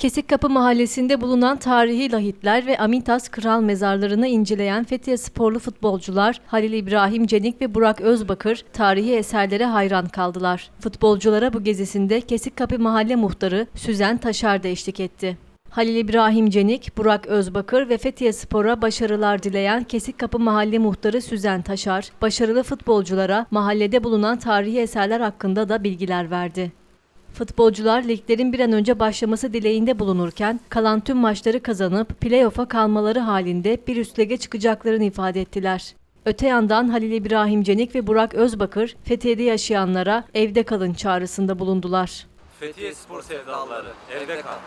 Kesikkapı mahallesinde bulunan tarihi lahitler ve Amintas Kral mezarlarını inceleyen Fethiye sporlu futbolcular Halil İbrahim Cenik ve Burak Özbakır tarihi eserlere hayran kaldılar. Futbolculara bu gezisinde Kesikkapı Mahalle Muhtarı Süzen Taşar da eşlik etti. Halil İbrahim Cenik, Burak Özbakır ve Fethiye Spor'a başarılar dileyen Kesikkapı Mahalle Muhtarı Süzen Taşar, başarılı futbolculara mahallede bulunan tarihi eserler hakkında da bilgiler verdi. Futbolcular liglerin bir an önce başlaması dileğinde bulunurken kalan tüm maçları kazanıp playoff'a kalmaları halinde bir üst lige çıkacaklarını ifade ettiler. Öte yandan Halil İbrahim Cenik ve Burak Özbakır Fethiye'de yaşayanlara evde kalın çağrısında bulundular. Fethiye Spor Sevdalıları evde kal.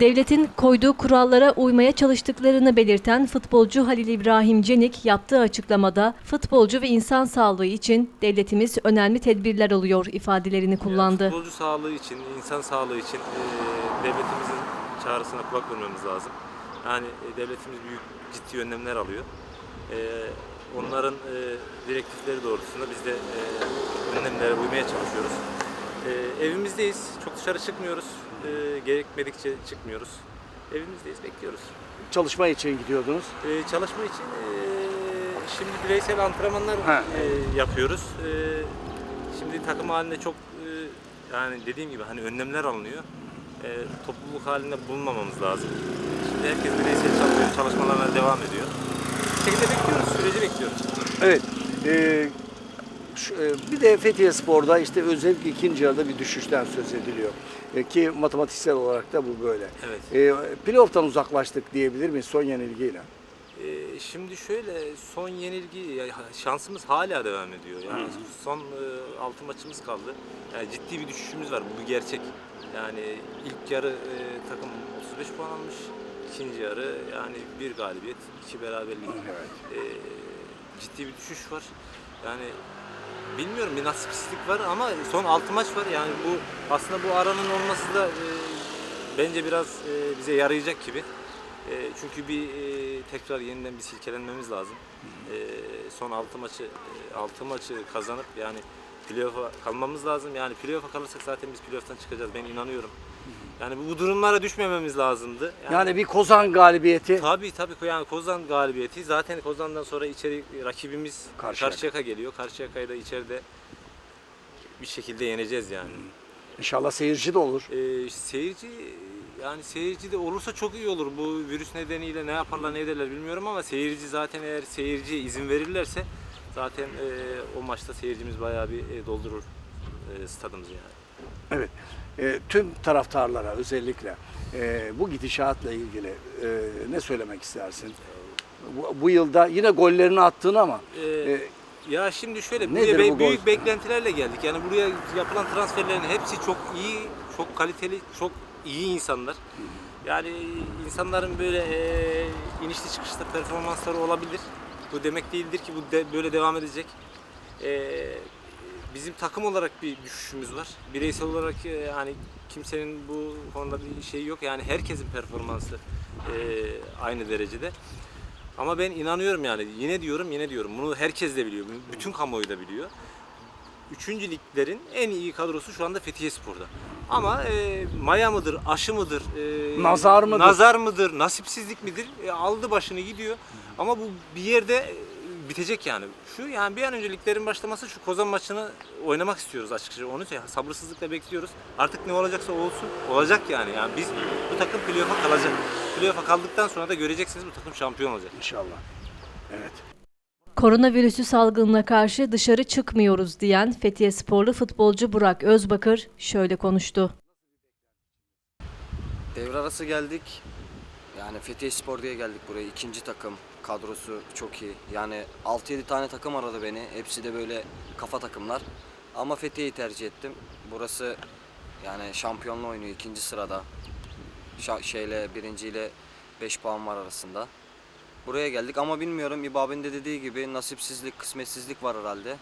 Devletin koyduğu kurallara uymaya çalıştıklarını belirten futbolcu Halil İbrahim Cenik yaptığı açıklamada futbolcu ve insan sağlığı için devletimiz önemli tedbirler alıyor ifadelerini kullandı. Futbolcu sağlığı için, insan sağlığı için e, devletimizin çağrısına kulak vermemiz lazım. Yani e, devletimiz büyük ciddi önlemler alıyor. E, onların e, direktifleri doğrultusunda biz de e, önlemlere uymaya çalışıyoruz. E, evimizdeyiz, çok dışarı çıkmıyoruz. E, gerekmedikçe çıkmıyoruz. Evimizdeyiz, bekliyoruz. Çalışma için gidiyordunuz. Ee, çalışma için e, şimdi bireysel antrenmanlar Ha. e, yapıyoruz. E, şimdi takım halinde çok e, yani dediğim gibi hani önlemler alınıyor. E, topluluk halinde bulunmamamız lazım. Şimdi herkes bireysel çalışıyor, çalışmalarına devam ediyor. Bu şekilde bekliyoruz, süreci bekliyoruz. Evet. Ee, şu- e, bir de Fethiye Spor'da işte özellikle ikinci yarıda bir düşüşten söz ediliyor. E, ki matematiksel olarak da bu böyle. Evet. E, playoff'tan uzaklaştık diyebilir miyiz son yenilgiyle? Ee, şimdi şöyle son yenilgi şansımız hala devam ediyor. Yani son e, altı maçımız kaldı. Yani ciddi bir düşüşümüz var. Bu gerçek. Yani ilk yarı e, takım 35 puan almış. İkinci yarı yani bir galibiyet, iki beraberlik. Ee, ciddi bir düşüş var. Yani bilmiyorum bir nasipsizlik var ama son 6 maç var. Yani bu aslında bu aranın olması da e, bence biraz e, bize yarayacak gibi. E, çünkü bir e, tekrar yeniden bir silkelenmemiz lazım. E, son 6 maçı 6 maçı kazanıp yani playoff'a kalmamız lazım. Yani playoff'a kalırsak zaten biz playoff'tan çıkacağız. Ben inanıyorum. Yani bu durumlara düşmememiz lazımdı. Yani bir Kozan galibiyeti. Tabii tabii yani Kozan galibiyeti. Zaten Kozan'dan sonra içeri rakibimiz Karşıyaka. Karşıyaka geliyor. Karşıyaka'yı da içeride bir şekilde yeneceğiz yani. İnşallah seyirci de olur. Ee, seyirci yani seyirci de olursa çok iyi olur. Bu virüs nedeniyle ne yaparlar ne ederler bilmiyorum ama seyirci zaten eğer seyirciye izin verirlerse zaten e, o maçta seyircimiz bayağı bir e, doldurur e, stadımızı yani. Evet. E, tüm taraftarlara özellikle e, bu gidişatla ilgili e, ne söylemek istersin? Bu, bu yılda yine gollerini attın ama Ee, e, Ya şimdi şöyle buraya be- bu gol? büyük beklentilerle geldik. Yani buraya yapılan transferlerin hepsi çok iyi, çok kaliteli, çok iyi insanlar. Yani insanların böyle e, inişli çıkışlı performansları olabilir. Bu demek değildir ki bu de- böyle devam edecek. E, bizim takım olarak bir düşüşümüz var. Bireysel olarak e, yani kimsenin bu konuda bir şeyi yok. Yani herkesin performansı e, aynı derecede. Ama ben inanıyorum yani. Yine diyorum, yine diyorum. Bunu herkes de biliyor. Bütün kamuoyu da biliyor. Üçüncü liglerin en iyi kadrosu şu anda Fethiye Spor'da. Ama e, maya mıdır, aşı mıdır, e, Nazar mıdır? nazar mıdır, nasipsizlik midir? E, aldı başını gidiyor. Ama bu bir yerde e, bitecek yani. Şu yani bir an önce liglerin başlaması şu Kozan maçını oynamak istiyoruz açıkçası. Onu şey- sabırsızlıkla bekliyoruz. Artık ne olacaksa olsun. Olacak yani. Yani biz bu takım playoff'a kalacak. Playoff'a kaldıktan sonra da göreceksiniz bu takım şampiyon olacak. inşallah. Evet. Koronavirüsü salgınına karşı dışarı çıkmıyoruz diyen Fethiye sporlu futbolcu Burak Özbakır şöyle konuştu. Devre arası geldik. Yani Fethiye Spor diye geldik buraya. İkinci takım. Kadrosu çok iyi. Yani 6-7 tane takım aradı beni. Hepsi de böyle kafa takımlar. Ama Fethiye'yi tercih ettim. Burası yani şampiyonla oynuyor ikinci sırada. Şa- şeyle birinciyle 5 puan var arasında. Buraya geldik ama bilmiyorum İbabe'nin de dediği gibi nasipsizlik, kısmetsizlik var herhalde.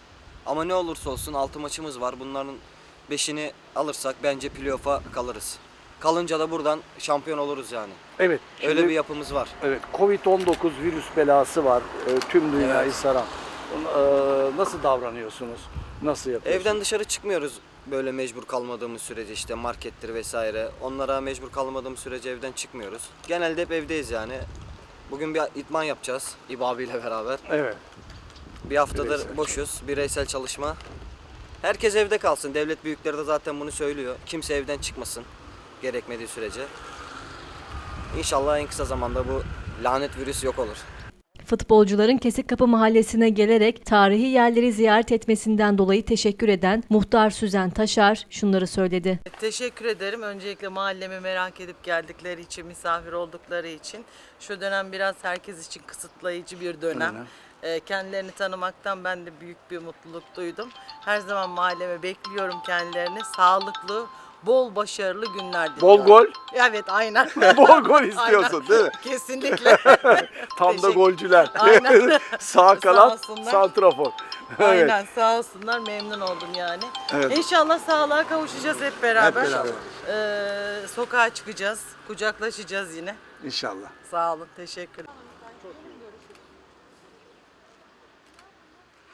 Ama ne olursa olsun 6 maçımız var. Bunların 5'ini alırsak bence playoff'a kalırız. Kalınca da buradan şampiyon oluruz yani. Evet. Öyle şimdi- bir yapımız var. Evet, Covid-19 virüs belası var. e, tüm dünyayı Evet. saran. E, nasıl davranıyorsunuz? Nasıl yapıyorsunuz? Evden dışarı çıkmıyoruz. böyle mecbur kalmadığımız sürece işte markettir vesaire onlara mecbur kalmadığımız sürece evden çıkmıyoruz. Genelde hep evdeyiz yani. Bugün bir itman yapacağız İbo abiyle beraber. Evet. Bir haftadır Bireysel boşuz. Bireysel çalışma. Herkes evde kalsın. Devlet büyükleri de zaten bunu söylüyor. Kimse evden çıkmasın gerekmediği sürece. İnşallah en kısa zamanda bu lanet virüs yok olur. Futbolcuların Kesikapı Mahallesi'ne gelerek tarihi yerleri ziyaret etmesinden dolayı teşekkür eden Muhtar Süzen Taşar şunları söyledi. Teşekkür ederim. Öncelikle mahallemi merak edip geldikleri için, misafir oldukları için. Şu dönem biraz herkes için kısıtlayıcı bir dönem. Aynen. Ee, kendilerini tanımaktan ben de büyük bir mutluluk duydum. Her zaman mahalleme bekliyorum kendilerini. Sağlıklı, bol başarılı günler diliyorum. Bol gol, Evet, aynen. bol gol istiyorsun Aynen. değil mi? Kesinlikle. Tam da golcüler. Aynen. Sağ olsunlar. santrafor. Evet. Aynen sağ olsunlar memnun oldum yani. Evet. İnşallah sağlığa kavuşacağız hep beraber. Hep beraber. Ee, sokağa çıkacağız, kucaklaşacağız yine. İnşallah. Sağ olun, teşekkür ederim.